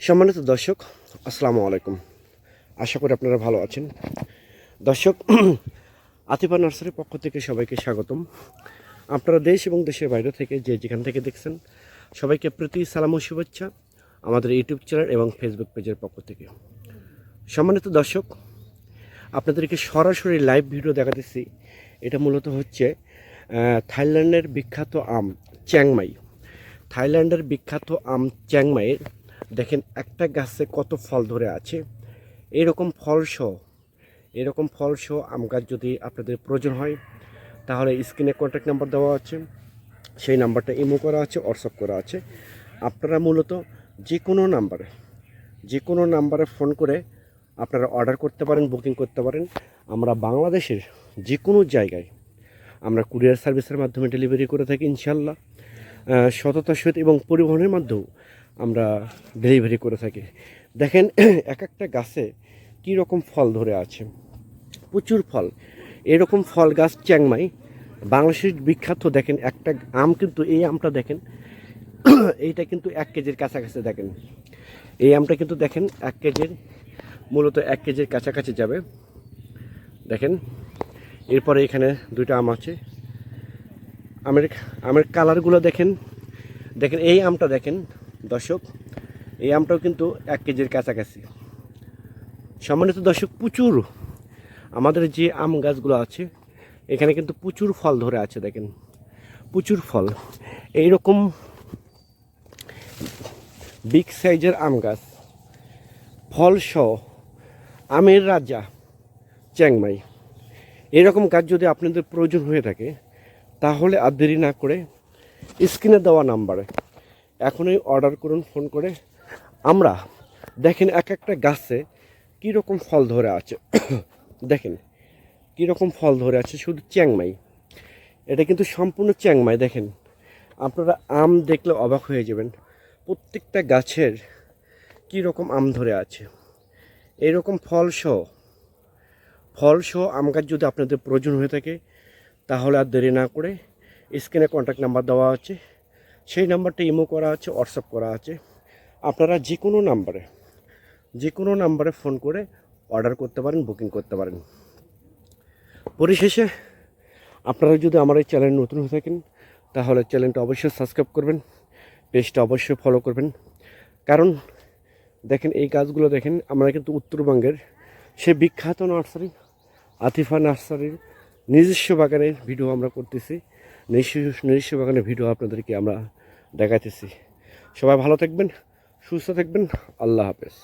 সম্মানিত দর্শক, আসসালামু আলাইকুম। আশা করি আপনারা ভালো আছেন। দর্শক, আতিফা নার্সারির পক্ষ থেকে সবাইকে স্বাগতম। আপনারা দেশ এবং দেশের বাইরে থেকে যে যেখান থেকে দেখছেন, সবাইকে প্রীতি, সালাম ও শুভেচ্ছা আমাদের ইউটিউব চ্যানেল এবং ফেসবুক পেজের পক্ষ থেকে। সম্মানিত দর্শক, আপনাদেরকে সরাসরি লাইভ ভিডিও দেখাতেছি। এটা মূলত হচ্ছে থাইল্যান্ডের বিখ্যাত আম চ্যাংমাই। থাইল্যান্ডের বিখ্যাত আম চ্যাংমাইয়ের দেখেন একটা গাছে কত ফল ধরে আছে। এরকম ফল ফলসহ এরকম ফল ফলসহ আম গাছ যদি আপনাদের প্রয়োজন হয়, তাহলে স্ক্রিনে কন্ট্যাক্ট নাম্বার দেওয়া আছে। সেই নাম্বারটা ইমো করা আছে হোয়াটসঅ্যাপ করা আছে। আপনারা মূলত যে কোনো নাম্বারে যে কোনো নাম্বারে ফোন করে আপনারা অর্ডার করতে পারেন বুকিং করতে পারেন। আমরা বাংলাদেশের যে কোনো জায়গায় আমরা কুরিয়ার সার্ভিসের মাধ্যমে ডেলিভারি করে থাকি ইনশাল্লাহ সততার সহিত এবং পরিবহনের মাধ্যমেও আমরা ডেলিভারি করে থাকি। দেখেন, এক একটা গাছে কী রকম ফল ধরে আছে? প্রচুর ফল। এরকম ফল গাছ চ্যাংমাই, বাংলাদেশের বিখ্যাত দেখেন, একটা আম কিন্তু এই আমটা দেখেন, এইটা কিন্তু এক কেজির কাছাকাছি দেখেন। এই আমটা কিন্তু দেখেন, এক কেজির, মূলত এক কেজির কাছাকাছি যাবে। দেখেন, এরপরে এখানে দুইটা আম আছে। আমের আমের কালারগুলো দেখেন। দেখেন, এই আমটা দেখেন দর্শক, এই আমটাও কিন্তু এক কেজির কাছাকাছি। সম্মানিত দর্শক, প্রচুর আমাদের যে আম গাছগুলো আছে, এখানে কিন্তু প্রচুর ফল ধরে আছে, দেখেন। প্রচুর ফল। এই রকম বিগ সাইজের আম গাছ, ফল ফলসহ আমের রাজা চ্যাংমাই। এরকম গাছ যদি আপনাদের প্রয়োজন হয়ে থাকে, তাহলে আর দেরি না করে স্ক্রিনে দেওয়া নাম্বারে এখনই অর্ডার করুন ফোন করে। আমরা দেখেন এক একটা গাছে কীরকম ফল ধরে আছে। দেখেন কীরকম ফল ধরে আছে, শুধু চ্যাংমাই। এটা কিন্তু সম্পূর্ণ চ্যাংমাই, দেখেন। আপনারা আম দেখলে অবাক হয়ে যাবেন, প্রত্যেকটা গাছের কী রকম আম ধরে আছে। এরকম ফলসহ ফলসহ আম গাছ যদি আপনাদের প্রয়োজন হয়ে থাকে, তাহলে আর দেরি না করে স্ক্রিনে কন্ট্যাক্ট নাম্বার দেওয়া আছে। সেই নাম্বারটা ইমো করা আছে হোয়াটসঅ্যাপ করা আছে। আপনারা যে কোনো নাম্বারে যে কোনো নাম্বারে ফোন করে অর্ডার করতে পারেন, বুকিং করতে পারেন। পরিশেষে, আপনারা যদি আমার এই চ্যানেল নতুন হয়ে থাকেন, তাহলে চ্যানেলটা অবশ্যই সাবস্ক্রাইব করবেন, পেজটা অবশ্যই ফলো করবেন। কারণ, দেখেন এই গাছগুলো দেখেন, আমরা কিন্তু উত্তরবঙ্গের সে বিখ্যাত নার্সারি, আতিফা নার্সারির নিজস্ব বাগানের ভিডিও আমরা করতেছি। নিজস্ব নিঃস্ব বাগানের ভিডিও আপনাদেরকে আমরা দেখাইতেছি। সবাই ভালো থাকবেন সুস্থ থাকবেন। আল্লাহ হাফেজ।